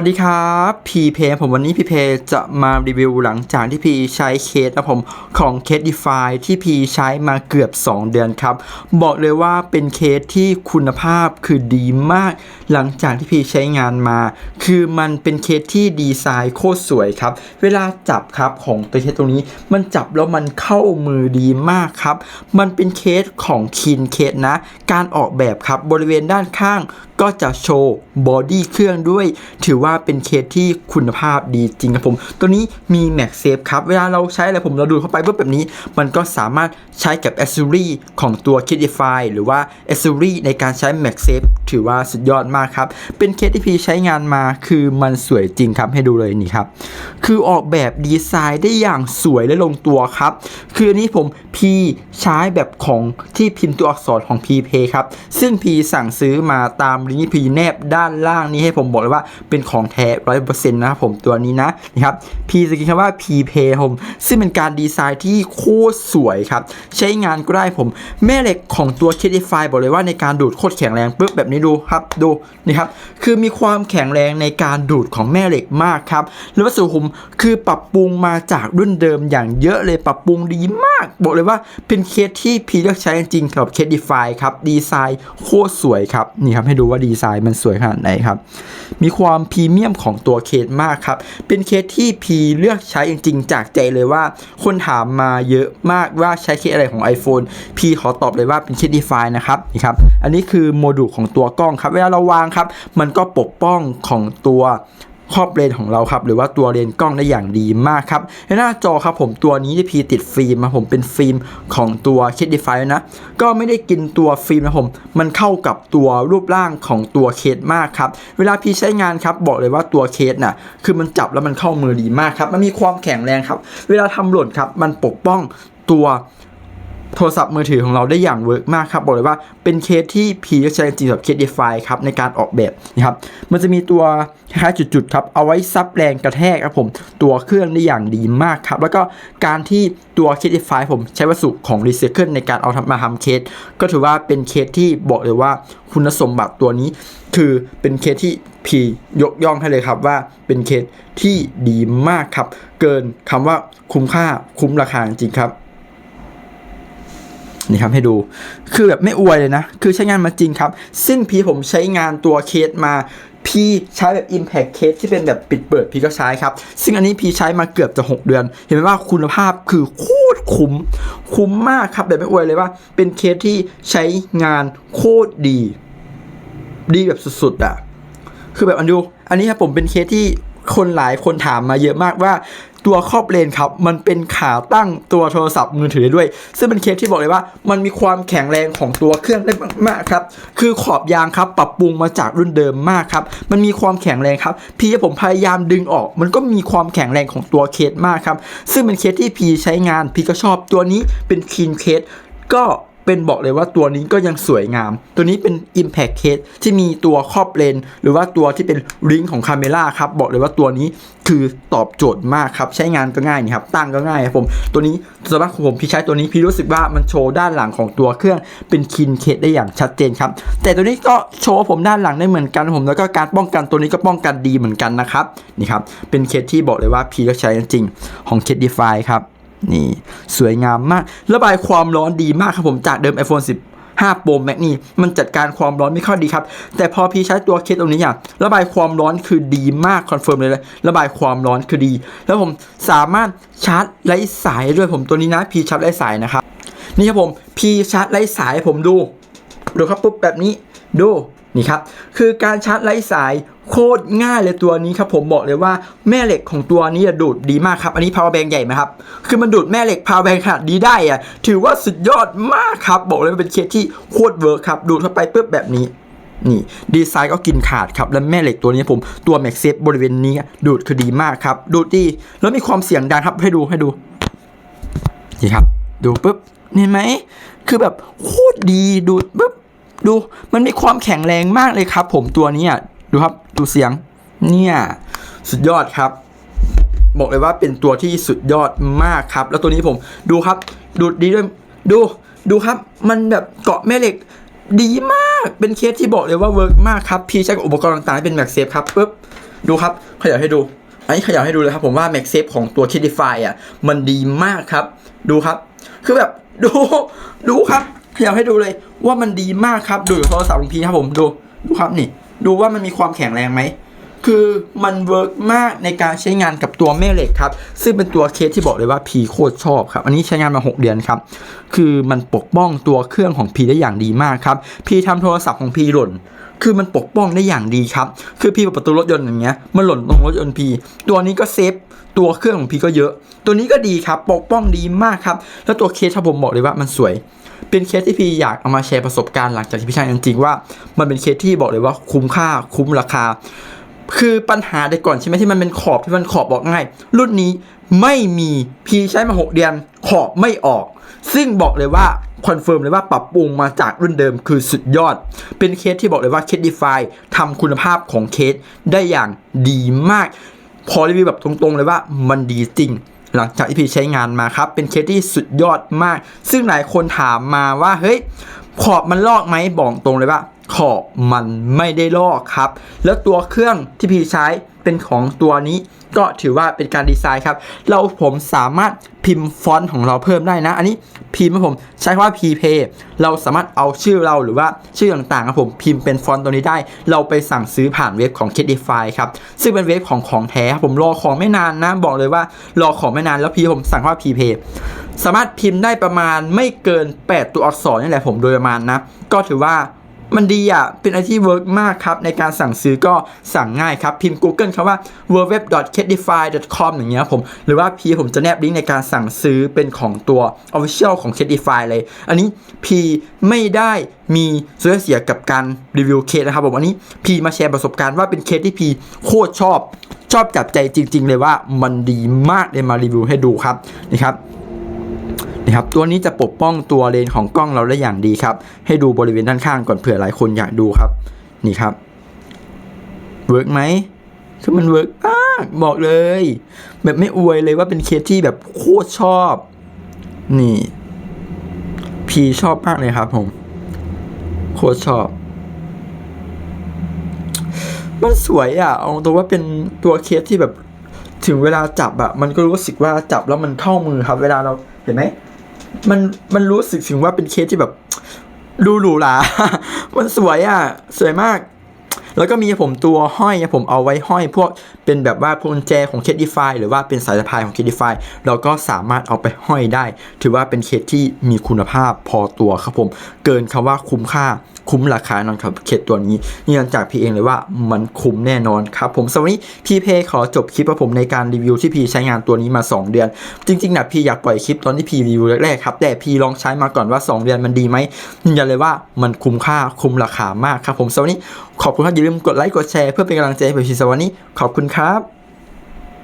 สวัสดีครับพีเพผมวันนี้พีเพจะมารีวิวหลังจากที่พีใช้เคสนะผมของเคส Defy ที่พีใช้มาเกือบ 2 เดือนครับ บอกเลยว่าเป็นเคสที่คุณภาพคือดีมาก หลังจากที่พีใช้งานมา คือมันเป็นเคสที่ดีไซน์โคตรสวยครับ เวลาจับครับของตัวเคสตรงนี้ มันจับแล้วมันเข้ามือดีมากครับ มันเป็นเคสของคินเคสนะ การออกแบบครับบริเวณด้านข้าง ก็จะโชว์บอดี้เครื่องด้วย ถือว่าเป็นเคสที่คุณภาพดีจริงครับผม ตัวนี้มี Max Safe ครับ เวลาเราใช้อะไรผมเราดูเข้าไปปุ๊บแบบนี้ มันก็สามารถใช้กับ a c c e s s o r y ของตัว Kidify หรือว่า a c c e s s o r y ในการใช้ Max Safe ถือว่าสุดยอดมากครับ เป็นเคสที่พีใช้งานมาคือมันสวยจริงครับให้ดูเลยนี่ครับ คือออกแบบดีไซน์ได้อย่างสวยและลงตัวครับ คืออันนี้ผมพีใช้แบบของที่พิมพ์ตัวอักษรของ p p a y ครับ ซึ่งพีสั่งซื้อมาตามลิงก์พีแนบด้านล่างนี้ให้ผมบอกเลยว่าเป็นของแท้ร้อยเปอร์เซ็นต์นะครับผมตัวนี้นะนะครับพีสกินคำว่า p p a y ผมซึ่งเป็นการดีไซน์ที่โคตรสวยครับ ใช้งานก็ได้ผม แม่เหล็กของตัว k d f y บอกเลยว่าในการดูดโคตรแข็งแรงปึ๊บแบบนี้ดูครับดูนี่ครับคือมีความแข็งแรงในการดูดของแม่เหล็กมากครับแล้ววัสดุผมคือปรับปรุงมาจากรุ่นเดิมอย่างเยอะเลยปรับปรุงดีมาก บอกเลยว่าเป็นเคสที่พีเลือกใช้จริงๆกับเคสดีฟายครับดีไซน์โคตรสวยครับนี่ครับให้ดูว่าดีไซน์มันสวยขนาดไหนครับมีความพรีเมียมของตัวเคสมากครับเป็นเคสที่พีเลือกใช้จริงๆจากใจเลยว่า คนถามมาเยอะมากว่าใช้เคสอะไรของ iPhone พีขอตอบเลยว่าเป็นเคสดีฟายนะครับนี่ครับอันนี้คือโมดูลของตัวกล้องครับเวลาเราวางครับมันก็ปกป้องของตัว ครอบเลนของเราครับหรือว่าตัวเลนกล้องได้อย่างดีมากครับในหน้าจอครับผมตัวนี้ที่พีติดฟิล์มมาผมเป็นฟิล์มของตัวเคดีฟายนะก็ไม่ได้กินตัวฟิล์มนะผมมันเข้ากับตัวรูปร่างของตัวเคสมากครับเวลาพี่ใช้งานครับบอกเลยว่าตัวเคสน่ะคือมันจับแล้วมันเข้ามือดีมากครับมันมีความแข็งแรงครับ เวลาทำหล่นครับมันปกป้องตัว โทรศัพท์มือถือของเราได้อย่างเวิร์กมากครับบอกเลยว่าเป็นเคสที่พีใช้จริงๆกับเคส DeFi ครับในการออกแบบนะครับมันจะมีตัวคล้ายจุดๆครับเอาไว้ซับแรงกระแทกครับผมตัวเครื่องได้อย่างดีมากครับแล้วก็การที่ตัวเคส DeFi ผมใช้วัสดุของ Recycle ในการเอาทำมาทำเคสก็ถือว่าเป็นเคสที่บอกเลยว่าคุณสมบัติตัวนี้คือเป็นเคสที่พียกย่องให้เลยครับว่าเป็นเคสที่ดีมากครับ เกินคำว่าคุ้มค่าคุ้มราคาจริงครับ นี่ครับให้ดู คือแบบไม่อวยเลยนะ คือใช้งานมาจริงครับ ซึ่งพี่ผมใช้งานตัวเคสมาพี่ใช้แบบ Impact Case ที่เป็นแบบปิดเปิดพี่ก็ใช้ครับ ซึ่งอันนี้พี่ใช้มาเกือบจะ 6 เดือน เห็นไหมว่าคุณภาพคือโคตรคุ้ม คุ้มมากครับแบบไม่อวยเลยว่า เป็นเคสที่ใช้งานโคตรดี ดีแบบสุดๆอะ คือแบบอันดู อันนี้ครับผมเป็นเคสที่ คนหลายคนถามมาเยอะมากว่าตัวครอบเลนครับ มันเป็นขาตั้งตัวโทรศัพท์มือถือได้ด้วย ซึ่งเป็นเคสที่บอกเลยว่า มันมีความแข็งแรงของตัวเครื่องได้มากครับ คือขอบยางครับ ปรับปรุงมาจากรุ่นเดิมมากครับ มันมีความแข็งแรงครับ พี่ผมพยายามดึงออก มันก็มีความแข็งแรงของตัวเคสมากครับ ซึ่งเป็นเคสที่พีใช้งาน พีก็ชอบตัวนี้เป็นคีนเคสก็ เป็นบอกเลยว่าตัวนี้ก็ยังสวยงาม ตัวนี้เป็น Impact Case ที่มีตัวครอบเลนหรือว่าตัวที่เป็นริงของคาเมล่าครับบอกเลยว่าตัวนี้คือตอบโจทย์มากครับ ใช้งานก็ง่ายนี่ครับตั้งก็ง่ายครับผม ตัวนี้สำหรับผมพี่ใช้ตัวนี้พี่รู้สึกว่ามันโชว์ด้านหลังของตัวเครื่องเป็นคินเคสได้อย่างชัดเจนครับ แต่ตัวนี้ก็โชว์ผมด้านหลังได้เหมือนกันผมแล้วก็การป้องกันตัวนี้ก็ป้องกันดีเหมือนกันนะครับนี่ครับเป็นเคสที่บอกเลยว่าพี่ก็ใช้จริงของเคส DeFi ครับ นี่ สวยงามมาก ระบายความร้อนดีมากครับผมจากเดิม iPhone 15 Pro Max นี่มันจัดการความร้อนไม่ค่อยดีครับ แต่พอพี่ใช้ตัวเคสตรงนี้อย่างระบายความร้อนคือดีมากคอนเฟิร์มเลยเลยระบายความร้อนคือดี แล้วผมสามารถชาร์จไร้สายด้วยผมตัวนี้นะพี่ชาร์จไร้สายนะครับนี่ครับผมพี่ชาร์จไร้สายผมดูดูครับปุ๊บแบบนี้ดู นี่ครับคือการชาร์จไร้สายโคตรง่ายเลยตัวนี้ครับผมบอกเลยว่าแม่เหล็กของตัวนี้ดูดดีมากครับ อันนี้ power bank ใหญ่ไหมครับ คือมันดูดแม่เหล็ก power bank ขนาดนี้ได้อะถือว่าสุดยอดมากครับบอกเลยว่าเป็นเคสที่โคตรเวิร์คครับ ดูดเข้าไปปุ๊บแบบนี้นี่ดีไซน์ก็กินขาดครับ แล้วแม่เหล็กตัวนี้ผมตัวแม็กเซฟบริเวณนี้ดูดคือดีมากครับ ดูดดี แล้วมีความเสียงดังครับให้ดูให้ดู นี่ครับ ดูปุ๊บเห็นไหม คือแบบโคตรดีดูดปุ๊บ ดูมันมีความแข็งแรงมากเลยครับ ผมตัวนี้อะดูครับดูเสียงเนี่ยสุดยอดครับ บอกเลยว่าเป็นตัวที่สุดยอดมากครับ แล้วตัวนี้ผมดูครับ ดูดีด้วยดูดูครับ มันแบบเกาะแม่เหล็กดีมากเป็นเคสที่บอกเลยว่าเวิร์กมากครับพี่ใช้กับอุปกรณ์ต่างๆเป็นแม็กเซฟครับปุ๊บดูครับขยับให้ดู อันนี้ขยับให้ดูเลยครับผมว่า Max Safe ของตัว Kidify อะมันดีมากครับ ดูครับ คือแบบดูดูครับ ขยับให้ดูเลยว่ามันดีมากครับดูโทรศัพท์ของพี่ครับผมดูดูครับนี่ ดูว่ามันมีความแข็งแรงไหมคือมันเวิร์กมากในการใช้งานกับตัวแม่เหล็กครับ ซึ่งเป็นตัวเคสที่บอกเลยว่าพีโคตรชอบครับ อันนี้ใช้งานมา 6 เดือนครับ คือมันปกป้องตัวเครื่องของพีได้อย่างดีมากครับ พีทำโทรศัพท์ของพีหล่น คือมันปกป้องได้อย่างดีครับ คือพีเปิดประตูรถยนต์อย่างเงี้ย มันหล่นตรงรถยนต์พี ตัวนี้ก็เซฟตัวเครื่องของพีก็เยอะ ตัวนี้ก็ดีครับ ปกป้องดีมากครับ แล้วตัวเคสถ้าผมบอกเลยว่ามันสวย เป็นเคสที่พี่อยากเอามาแชร์ประสบการณ์หลังจากที่พี่ใช้จริงๆว่า มันเป็นเคสที่บอกเลยว่าคุ้มค่าคุ้มราคา คือปัญหาแต่ก่อนใช่ไหมที่มันเป็นขอบที่มันขอบบอกง่าย รุ่นนี้ไม่มีพีใช้มา 6 เดือนขอบไม่ออก ซึ่งบอกเลยว่าคอนเฟิร์มเลยว่าปรับปรุงมาจากรุ่นเดิมคือสุดยอด เป็นเคสที่บอกเลยว่าเคสดีฟายทำคุณภาพของเคสได้อย่างดีมาก พอรีวิวแบบตรงๆเลยว่ามันดีจริง หลังจากที่พี่ใช้งานมาครับ เป็นเคสที่สุดยอดมาก ซึ่งหลายคนถามมาว่า เฮ้ย ขอบมันลอกไหมบอกตรงเลยว่า ขอบมันไม่ได้ลอกครับ แล้วตัวเครื่องที่พี่ใช้เป็นของตัวนี้ก็ถือว่าเป็นการดีไซน์ครับ เราผมสามารถพิมพ์ฟอนต์ของเราเพิ่มได้นะ อันนี้พิมพ์ผมใช้คำว่า p p a y เราสามารถเอาชื่อเราหรือว่าชื่อต่างๆครับผมพิมพ์เป็นฟอนต์ตัวนี้ได้ เราไปสั่งซื้อผ่านเว็บของ k i d i f y ครับ ซึ่งเป็นเว็บของของแท้ครับผมรอของไม่นานนะ บอกเลยว่ารอของไม่นานแล้วพี่ผมสั่งว่า p p a y สามารถพิมพ์ได้ประมาณไม่เกิน 8 ตัวอักษรนี่แหละผมโดยประมาณนะ ก็ถือว่า มันดีอะ เป็นอะไรที่เวิร์กมากครับ ในการสั่งซื้อก็สั่งง่ายครับ พิมพ์ Google คำว่า w w w c a t i f y c o m อย่างเงี้ยผม หรือว่าพีผมจะแนบลิงก์ในการสั่งซื้อเป็นของตัว Official ของ c a t i f y เลย อันนี้พีไม่ได้มีส่วนเสียกับการรีวิวเคสนะครับผมอันนี้พีมาแชร์ประสบการณ์ว่าเป็นเคสที่พีโคตรชอบชอบจับใจจริง ๆ เลยว่ามันดีมากเลยมารีวิวให้ดูครับนี่ครับ นี่ครับตัวนี้จะปกป้องตัวเลนของกล้องเราได้อย่างดีครับ ให้ดูบริเวณด้านข้างก่อนเผื่อหลายคนอยากดูครับ นี่ครับเวิร์กไหมคือมันเวิร์กมากบอกเลย แบบไม่อวยเลยว่าเป็นเคสที่แบบโคตรชอบ นี่ พีชอบมากเลยครับผม โคตรชอบ มันสวยอะ เอาตัวว่าเป็นตัวเคสที่แบบถึงเวลาจับอะมันก็รู้สึกว่าจับแล้วมันเข้ามือครับ เวลาเราเห็นไหม มันมันรู้สึกถึงว่าเป็นเคสที่แบบดูหรูหรา มันสวยอะ สวยมาก แล้วก็มีผมตัวห้อยผมเอาไว้ห้อยพวกเป็นแบบว่าพวงกุญแจของ c a d i f y หรือว่าเป็นสายสะพายของ c a d i f y เราก็สามารถเอาไปห้อยได้ ถือว่าเป็นเคสที่มีคุณภาพพอตัวครับผม เกินคำว่าคุ้มค่าคุ้มราคาแน่นอนครับเคสตัวนี้ยืนยันจากพี่เองเลยว่ามันคุ้มแน่นอนครับผมสำหรับวันนี้พี่เพขอจบคลิปกับผมในการรีวิวที่พี่ใช้งานตัวนี้มา 2 เดือน จริงๆนะพี่อยากปล่อยคลิปตอนที่พี่รีวิวแรกๆครับแต่พี่ลองใช้มาก่อนว่า 2 เดือนมันดีไหมยืนยันเลยว่ามันคุ้มค่าคุ้มราคามากครับผมสำหรับวันนี้ขอบคุณครับอย่าลืมกดไลค์กดแชร์เพื่อเป็นกำลังใจให้ผมชีสวันนี้ขอบคุณครับ